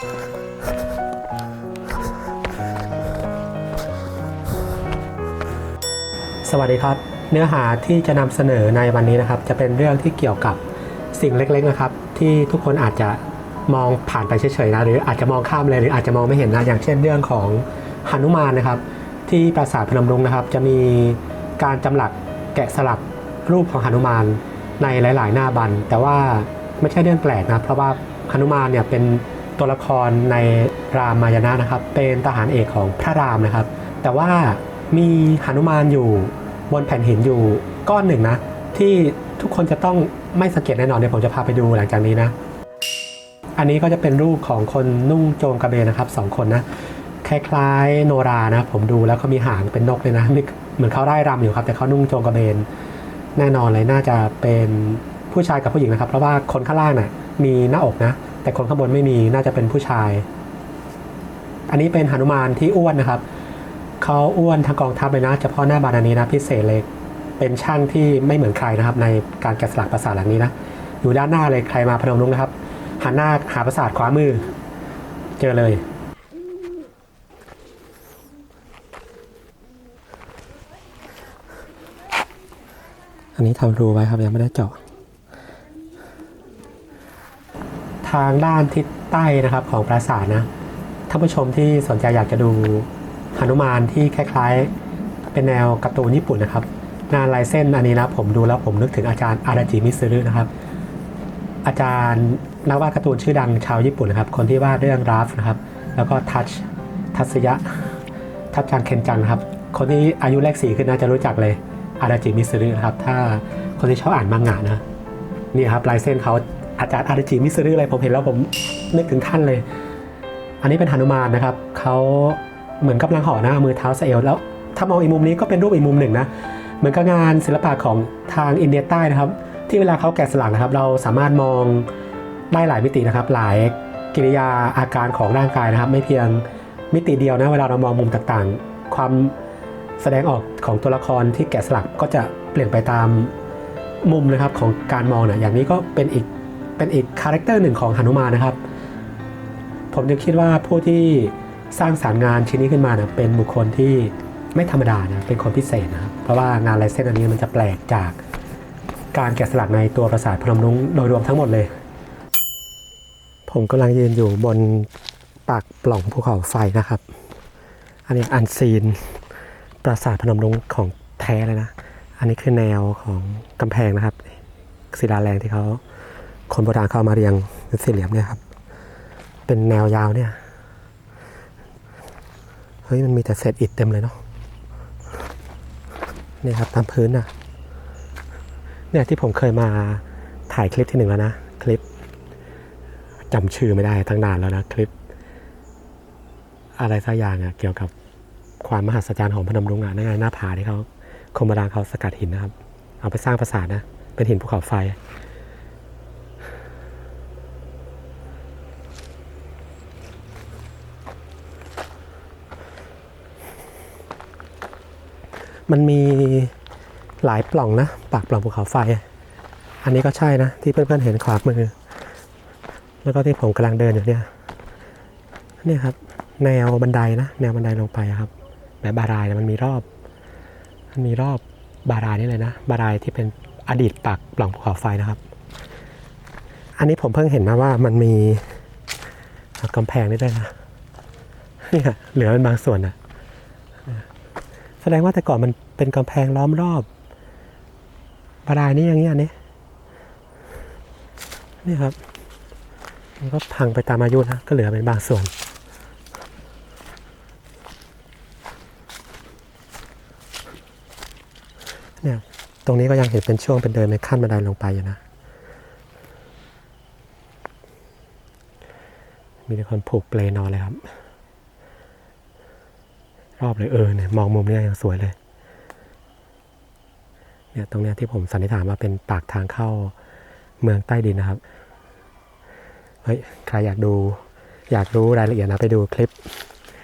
สวัสดีครับ เนื้อหาที่จะนำเสนอในวันนี้นะครับ จะเป็นเรื่องที่เกี่ยวกับสิ่งเล็กๆนะครับ ที่ทุกคนอาจจะมองผ่านไปเฉยๆนะหรืออาจจะมองข้ามเลยหรืออาจจะมองไม่เห็นนะอย่างเช่นเรื่องของหนุมานนะครับ ที่ปราสาทพนมรุ้งนะครับ จะมีการจำหลักแกะสลักรูปของหนุมานในหลาย ๆ หน้าบัน แต่ว่าไม่ใช่เรื่องแปลกนะเพราะว่าหนุมานเนี่ยเป็น ตัวละครในรามายณะนะครับ เป็นทหารเอกของพระรามนะครับ แต่ว่ามีหนุมานอยู่บนแผ่นหินอยู่ก้อนหนึ่งนะ ที่ทุกคนจะต้องไม่สังเกตแน่นอนเดี๋ยวผมจะพาไปดูหลังจากนี้นะ อันนี้ก็จะเป็นรูปของคนนุ่งโจงกระเบนนะครับสองคนนะคล้ายๆโนรานะ ผมดูแล้วเขามีหางเป็นนกเลยนะเหมือนเขาไร่รำอยู่ครับ แต่เขานุ่งโจงกระเบน แน่นอนเลยน่าจะเป็นผู้ชายกับผู้หญิงนะครับ เพราะว่าคนข้างล่างน่ะมีหน้าอกนะ แต่คนข้างบนไม่มีน่าจะเป็นผู้ชาย อันนี้เป็นหนุมานที่อ้วนนะครับเขาอ้วนทางกองทัพเลยนะเฉพาะหน้าบานอันนี้นะพิเศษเลยเป็นช่างที่ไม่เหมือนใครนะครับ ในการแกะสลักปราสาทหลังนี้นะอยู่ด้านหน้าเลยใครมาพนมรุ้งนะครับหันหน้าหาปราสาทขวามือ เจอเลยอันนี้ทำรูไว้ครับยังไม่ได้เจาะ ทางด้านทิศใต้นะครับของปราสาทนะท่านผู้ชมที่สนใจอยากจะดูหนุมานที่คล้ายๆ เป็นแนวการ์ตูนญี่ปุ่นนะครับงานลายเส้นอันนี้นะผมดูแล้วผมนึกถึงอาจารย์อาราจิมิซึรุนะครับ อาจารย์นักวาดการ์ตูนชื่อดังชาวญี่ปุ่นนะครับ คนที่วาดเรื่องราฟนะครับ แล้วก็ทัชทัศยะทัชจังเคนจังนะครับ คนที่อายุเลขสี่ขึ้นน่าจะรู้จักเลยอาราจิมิซึรุนะครับ ถ้าคนที่ชอบอ่านมังงะนะนี่ครับลายเส้นเขา อาจารย์อาราจิมิซึรุอะไรผมเห็นแล้วผมนึกถึงท่านเลย อันนี้เป็นหนุมานนะครับเขาเหมือนกำลังห่อหน้ามือเท้าสเอวแล้วถ้ามองอีกมุมนี้ก็เป็นรูปอีกมุมหนึ่งนะเหมือนกับงานศิลปะของทางอินเดียใต้นะครับ ที่เวลาเขาแกะสลักนะครับ เราสามารถมองได้หลายมิตินะครับ หลายกิริยาอาการของร่างกายนะครับ ไม่เพียงมิติเดียวนะเวลาเรามองมุมต่างๆ ความแสดงออกของตัวละครที่แกะสลักก็จะเปลี่ยนไปตามมุมนะครับของการมองนะอย่างนี้ก็เป็นอีก เป็นอีกคาแรคเตอร์หนึ่งของหนุมานนะครับ ผมจึงคิดว่าผู้ที่สร้างสารงานชิ้นนี้ขึ้นมานะเป็นบุคคลที่ไม่ธรรมดานะเป็นคนพิเศษนะครับเพราะว่างานลายเส้นอันนี้มันจะแปลกจากการแกะสลักในตัวปราสาทพนมรุ้งโดยรวมทั้งหมดเลย ผมกำลังยืนอยู่บนปากปล่องภูเขาไฟนะครับ อันนี้อันซีนปราสาทพนมรุ้งของแท้เลยนะ อันนี้คือแนวของกำแพงนะครับศิลาแรงที่เขา คนโบราณเขาเอามาเรียงเสี่เหลี่ยมเนี่ยครับ เป็นแนวยาวเนี่ย เฮ้ยมันมีแต่เศษอิฐเต็มเลยเนาะนี่ครับตามพื้นน่ะ เนี่ยที่ผมเคยมาถ่ายคลิปที่หนึ่งแล้วนะ คลิปจำชื่อไม่ได้ตั้งนานแล้วนะคลิป อะไรสักอย่างอะเกี่ยวกับความมหัศจรรย์ของพนมรุ้งอะนั่นไงหน้าผาที่เขาคนโบราณเขาสกัดหินนะครับ เอาไปสร้างปราสาทนะ เป็นหินภูเขาไฟ มันมีหลายปล่องนะ ปากปล่องภูเขาไฟ อันนี้ก็ใช่นะ ที่เพื่อนๆเห็นขวามือ แล้วก็ที่ผมกำลังเดินอยู่เนี่ยเนี่ยครับ แนวบันไดนะ แนวบันไดลงไปครับ แบบบารายนะมันมีรอบมันมีรอบบารายนี่เลยนะ บารายที่เป็นอดีตปากปล่องภูเขาไฟนะครับ อันนี้ผมเพิ่งเห็นนะว่ามันมีกำแพงนี่ด้วยนะเนี่ยเหลือเป็นบางส่วนนะ แสดงว่าแต่ก่อนมันเป็นกำแพงล้อมรอบบารายนี่อย่างเงี้ยนี่นี่ครับ มันก็พังไปตามอายุนะก็เหลือเป็นบางส่วน เนี่ย ตรงนี้ก็ยังเห็นเป็นช่วงเป็นเดินในขั้นบันไดลงไปอยู่นะ มีคนผูกเปลนอนเลยครับ รอบเลยเออเนี่ยมองมุมเนี้ยยังสวยเลยเนี่ยตรงเนี้ยที่ผมสันนิษฐานว่าเป็นปากทางเข้าเมืองใต้ดินนะครับเฮ้ยใครอยากดูอยากรู้รายละเอียดนะไปดูคลิป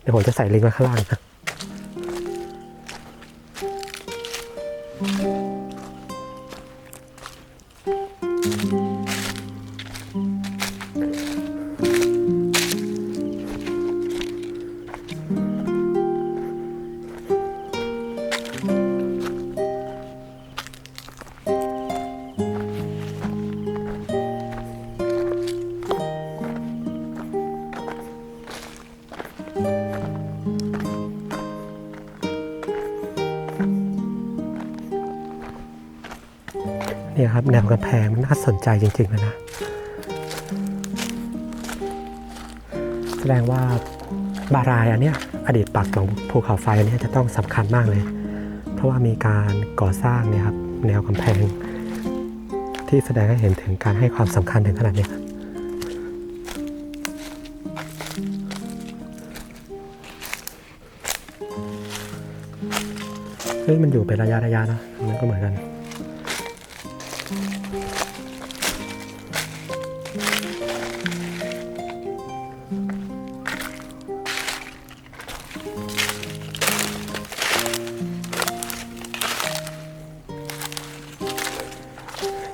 เดี๋ยวผมจะใส่ลิงก์ไว้ข้างล่างนะ นี่ครับแนวกำแพงมันน่าสนใจจริงๆเลยนะ แสดงว่าบารายอันเนี้ยอดีตปากของภูเขาไฟอันนี้จะต้องสำคัญมากเลย เพราะว่ามีการก่อสร้างเนี่ยครับแนวกำแพง ที่แสดงให้เห็นถึงการให้ความสำคัญถึงขนาดนี้เฮ้ยมันอยู่เป็นระยะระยะนะมันก็เหมือนกัน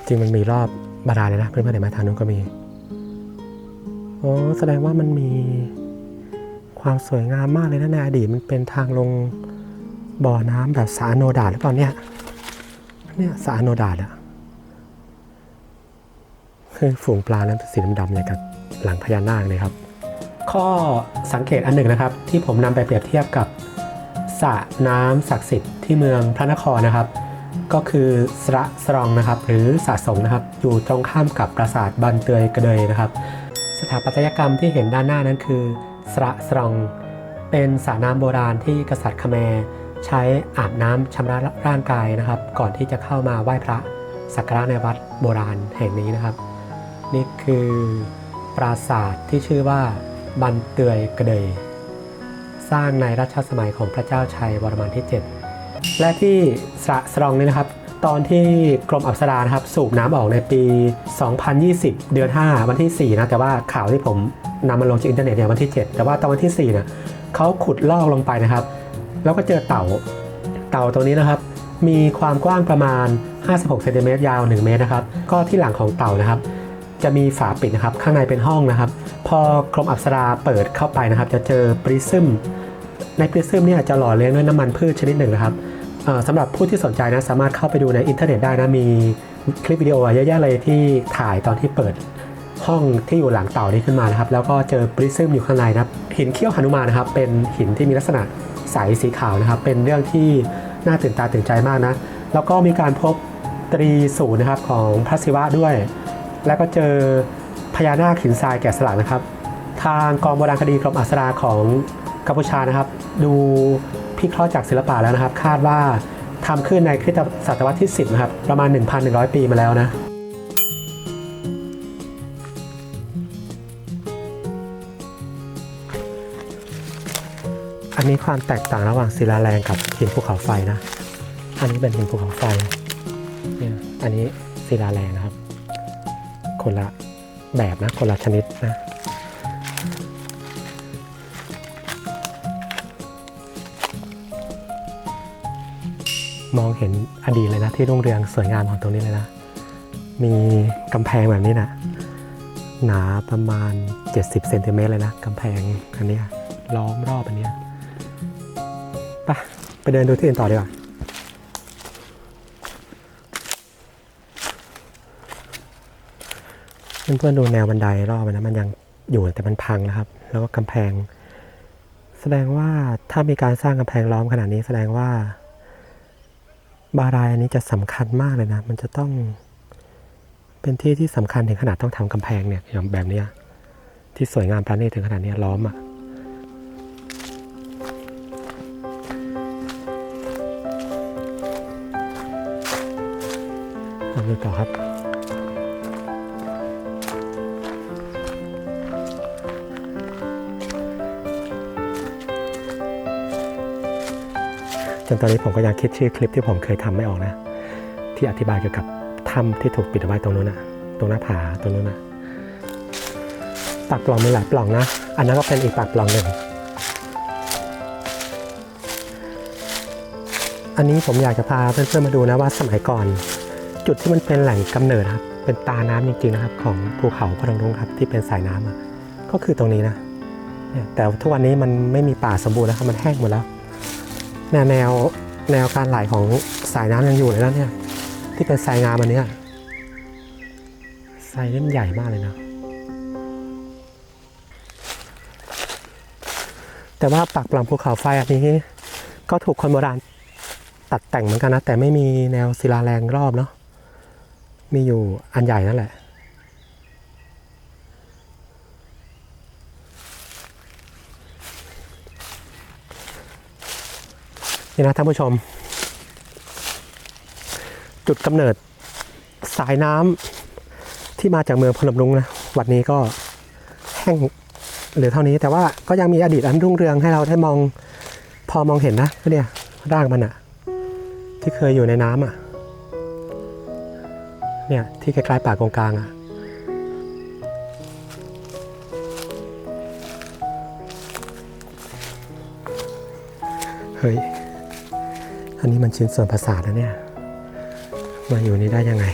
จริงมันมีรอบบาดาลเลยนะเพื่อนๆเห็นไหมทางนู้นก็มีโอ้แสดงว่ามันมีความสวยงามมากเลยนะในอดีตมันเป็นทางลงบ่อน้ำแบบสาโนดาหรือเปล่าเนี่ยเนี่ยสาโนดาอะคือฝูงปลานั้นสีดำๆอย่างกับหลังพญานาคเลยครับ ข้อสังเกตอันหนึ่งนะครับ ที่ผมนำไปเปรียบเทียบกับสระน้ำศักดิ์สิทธิ์ที่เมืองพระนครนะครับ ก็คือสระสรองนะครับหรือสะสงนะครับอยู่ตรงข้ามกับปราสาทบันเตยกระเดยนะครับ สถาปัตยกรรมที่เห็นด้านหน้านั้นคือสระสรอง เป็นสระน้ำโบราณที่กษัตริย์คแมร์ใช้อาบน้ำชำระร่างกายนะครับ ก่อนที่จะเข้ามาไหว้พระสักการะในวัดโบราณแห่งนี้นะครับ นี่คือปราสาทที่ชื่อว่าบันเตยกระเดย สร้างในรัชสมัยของพระเจ้าชัยวรมันที่ 7 และที่สระสรองนี่นะครับ ตอนที่กรมอับสรานะครับ สูบน้ำออกในปี 2020 เดือน 5 วันที่ 4 นะ แต่ว่าข่าวที่ผมนำมาลงจากอินเทอร์เน็ตเนี่ยวันที่ 7 แต่ว่าตอนวันที่4เนี่ยเขาขุดลอกลงไปนะครับ แล้วก็เจอเต่าเต่าตัวนี้นะครับ มีความกว้างประมาณ 56เซนติเมตรยาว 1 เมตรนะครับ ก็ที่หลังของเต่านะครับ จะมีฝาปิดนะครับ ข้างในเป็นห้องนะครับ พอกรมอับสราเปิดเข้าไปนะครับ จะเจอปริซึม ในปริซึมเนี่ยจะหล่อเลี้ยงด้วยน้ำมันพืชชนิดหนึ่งนะครับสำหรับผู้ที่สนใจนะสามารถเข้าไปดูในอินเทอร์เน็ตได้นะมีคลิปวิดีโอเยอะแยะเลยที่ถ่ายตอนที่เปิดห้องที่อยู่หลังเต่านี้ขึ้นมานะครับ แล้วก็เจอปริซึมอยู่ข้างในนะครับ หินเขี้ยวหนุมานนะครับ เป็นหินที่มีลักษณะใสสีขาวนะครับ เป็นเรื่องที่น่าตื่นตาตื่นใจมากนะ แล้วก็มีการพบตรีศูนย์นะครับของพระศิวะด้วย แล้วก็เจอพญานาคหินทรายแกะสลักนะครับ ทางกองโบราณคดีกรมอัศราของ กัมพูชานะครับ ดูพิเคราะห์จากศิลปะแล้วนะครับ คาดว่าทำขึ้นในคริสตศตวรรษที่ 10 นะครับ ประมาณ 1,100 ปีมาแล้วนะอันนี้ความแตกต่างระหว่างศิลาแรงกับหินภูเขาไฟนะ อันนี้เป็นหินภูเขาไฟเนี่ยอันนี้ศิลาแรงนะครับ คนละแบบนะ คนละชนิดนะ มองเห็นอดีตเลยนะที่รุ่งเรืองสวยงามของตรงนี้เลยนะ มีกำแพงแบบนี้นะหนาประมาณ 70เซนติเมตรเลยนะกำแพงอันนี้ล้อมรอบอันนี้ยไปไปเดินดูที่อื่นต่อดีกว่าเพื่อนๆดูแนวบันไดรอบมันนะมันยังอยู่แต่มันพังนะครับ แล้วก็กำแพง แสดงว่าถ้ามีการสร้างกำแพงล้อมขนาดนี้แสดงว่า บารายอันนี้จะสำคัญมากเลยนะ มันจะต้องเป็นที่ที่สำคัญถึงขนาดต้องทำกำแพงเนี่ยอย่างแบบเนี้ยที่สวยงามประณีตถึงขนาดนี้ล้อมอะ่ะทำดูต่อครับ จนตอนนี้ผมก็ยังคิดชื่อคลิปที่ผมเคยทำไม่ออกนะ ที่อธิบายเกี่ยวกับถ้ำที่ถูกปิดเอาไว้ตรงนู้นนะตรงหน้าผาตรงนู้นนะปากปล่องมีหลายปล่องนะ อันนั้นก็เป็นอีกปากปล่องหนึ่งอันนี้ผมอยากจะพาเพื่อนๆมาดูนะว่าสมัยก่อน จุดที่มันเป็นแหล่งกำเนิดนะครับเป็นตาน้ำจริงๆนะครับ ของภูเขาพนมรุ้งครับที่เป็นสายน้ำอะก็คือตรงนี้นะแต่ทุกวันนี้มันไม่มีป่าสมบูรณ์แล้วครับมันแห้งหมดแล้ว แนวแนวแนวการไหลของสายน้ำยังอยู่เลยนะเนี่ย ที่เป็นทรายงามอันเนี้ยทรายนี่มันใหญ่มากเลยนะ แต่ว่าปากปล่องภูเขาไฟอันนี้ ก็ถูกคนโบราณตัดแต่งเหมือนกันนะ แต่ไม่มีแนวศิลาแรงรอบเนาะมีอยู่อันใหญ่นั่นแหละ นี่นะท่านผู้ชม จุดกำเนิดสายน้ำที่มาจากเมืองพนมรุ้งนะวันนี้ก็แห้งเหลือเท่านี้ แต่ว่าก็ยังมีอดีตอันรุ่งเรืองให้เราได้มองพอมองเห็นนะเนี่ยร่างมันอะที่เคยอยู่ในน้ำอะเนี่ยที่คล้ายๆป่ากงกลางอะเฮ้ย นนี้มันชิ้นส่วนประสาทนะเนี่ย มาอยู่นี่ได้ยังไง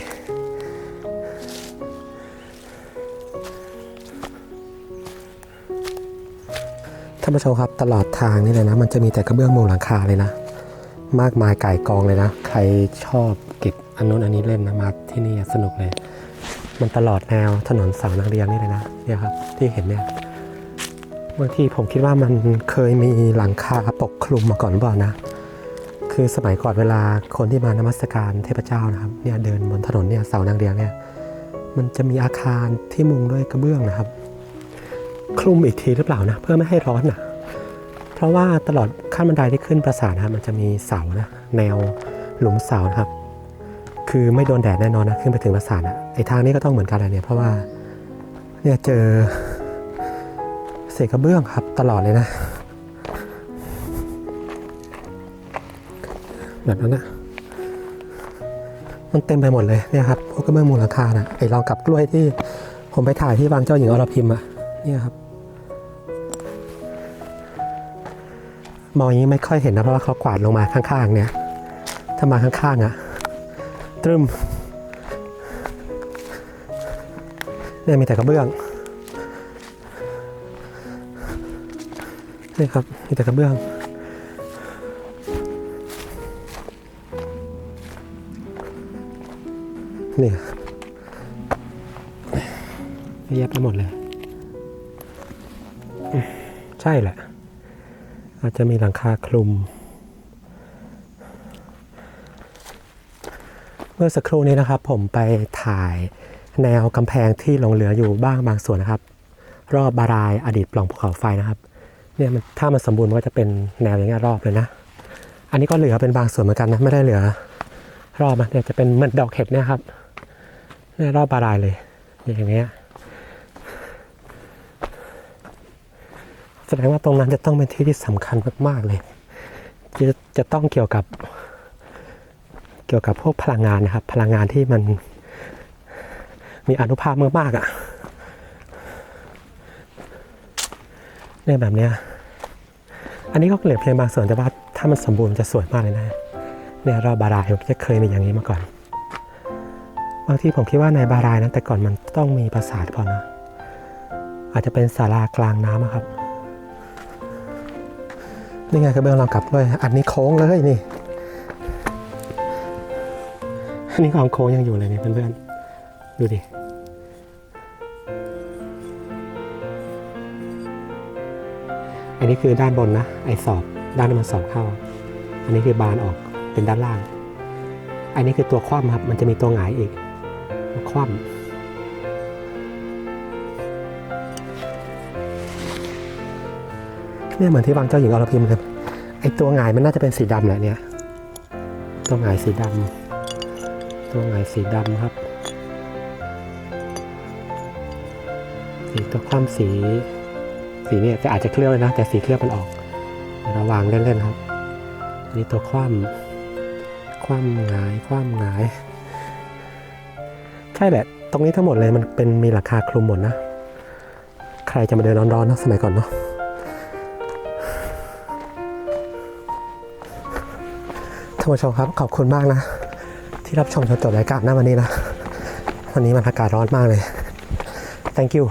ท่านผู้ชมครับตลอดทางนี่เลยนะ มันจะมีแต่กระเบื้องมุงหลังคาเลยนะ มากมายไก่กองเลยนะ ใครชอบเก็บอันนู้นอันนี้เล่นนะมาที่นี่สนุกเลย มันตลอดแนวถนนสายนางเรียงนี่เลยนะ เนี่ยครับที่เห็นเนี่ยบางทีผมคิดว่ามันเคยมีหลังคาปกคลุมมาก่อนหรือเปล่านะ คือสมัยก่อนเวลาคนที่มานมัสการเทพเจ้านะครับเนี่ยเดินบนถนนเนี่ยเสานางเรียงเนี่ยมันจะมีอาคารที่มุงด้วยกระเบื้องนะครับ คลุมอีกทีหรือเปล่านะเพื่อไม่ให้ร้อนนะเพราะว่าตลอดขั้นบันไดที่ขึ้นปราสาทนะครับมันจะมีเสานะแนวหลุมเสานะครับ คือไม่โดนแดดแน่นอนนะขึ้นไปถึงปราสาทอะไอทางนี้ก็ต้องเหมือนกันแหละเนี่ยเพราะว่าเนี่ยเจอเศษกระเบื้องครับตลอดเลยนะ แบบนั้นนะมันเต็มไปหมดเลยเนี่ยครับพวกกระเบื้องมูลค่านะไอ้รองกับกล้วยที่ผมไปถ่ายที่บางเจ้าหญิงอรพิมอะเนี่ยครับ มองอย่างนี้ไม่ค่อยเห็นนะเพราะว่าเขากวาดลงมาข้างๆเนี่ย ถ้ามาข้างๆอะตรึมเนี่ยมีแต่กระเบื้องนี่ครับมีแต่กระเบื้อง เนี่ยเย็บไปหมดเลย ใช่แหละ อาจจะมีหลังคาคลุม เมื่อสักครู่นี้นะครับ ผมไปถ่ายแนวกำแพงที่หลงเหลืออยู่บ้างบางส่วนนะครับ รอบบารายอดีตปล่องภูเขาไฟนะครับเนี่ยมันถ้ามันสมบูรณ์มันก็จะเป็นแนวอย่างเงี้ยรอบเลยนะ อันนี้ก็เหลือเป็นบางส่วนเหมือนกันนะ ไม่ได้เหลือรอบนะเนี่ยจะเป็นเหมือนดอกเห็ดเนี่ยครับ เนี่ยรอบบารายเลยอย่างเงี้ยแสดงว่าตรงนั้นจะต้องเป็นที่ที่สำคัญมากๆเลยจะจะต้องเกี่ยวกับ เกี่ยวกับพวกพลังงานนะครับ พลังงานที่มันมีอนุภาพมากๆอะ่ะเนี่ยแบบเนี้ยอันนี้ก็เหลือเพียงบางส่วนแต่ว่าถ้ามันสมบูรณ์จะสวยมากเลยนะเนี่ยรอบบารายจะเคยมีอย่างนี้มาก่อน บางทีผมคิดว่าในบารายนั้นแต่ก่อนมันต้องมีปราสาทก่อนนะ อาจจะเป็นศาลากลางน้ำครับนี่ไงกระเบื้องรองกลับด้วยอันนี้โค้งเลยนี่อันนี้ความโค้งยังอยู่เลยนี่เพื่อนๆดูดิอันนี้คือด้านบนนะ ไอสอบด้านที่มันสอบเข้า อันนี้คือบานออกเป็นด้านล่าง อันนี้คือตัวคว่ำครับ มันจะมีตัวหงายอีก คว่ำเนี่ยเหมือนที่บางเจ้าหญิงอรพิมเลยไอตัวหงายมันน่าจะเป็นสีดำแหละเนี่ย ตัวหงายสีดำตัวหงายสีดำครับ สีตัวคว่ำสีสีเนี่ยจะอาจจะเคลือบเลยนะ แต่สีเคลือบมันออกเระวางเล่นๆครับนี่ตัวคว่ำคว่ำหงาย คว่ำหงาย ใช่แหละ ตรงนี้ทั้งหมดเลยมันเป็นมีราคาคลุมหมดนะ ใครจะมาเดินร้อนๆเนะสมัยก่อนเนาะท่านผู้ชมครับขอบคุณมากนะ ที่รับชมจนจบรายการนะวันนี้นะ วันนี้มันอากาศร้อนมากเลย thank you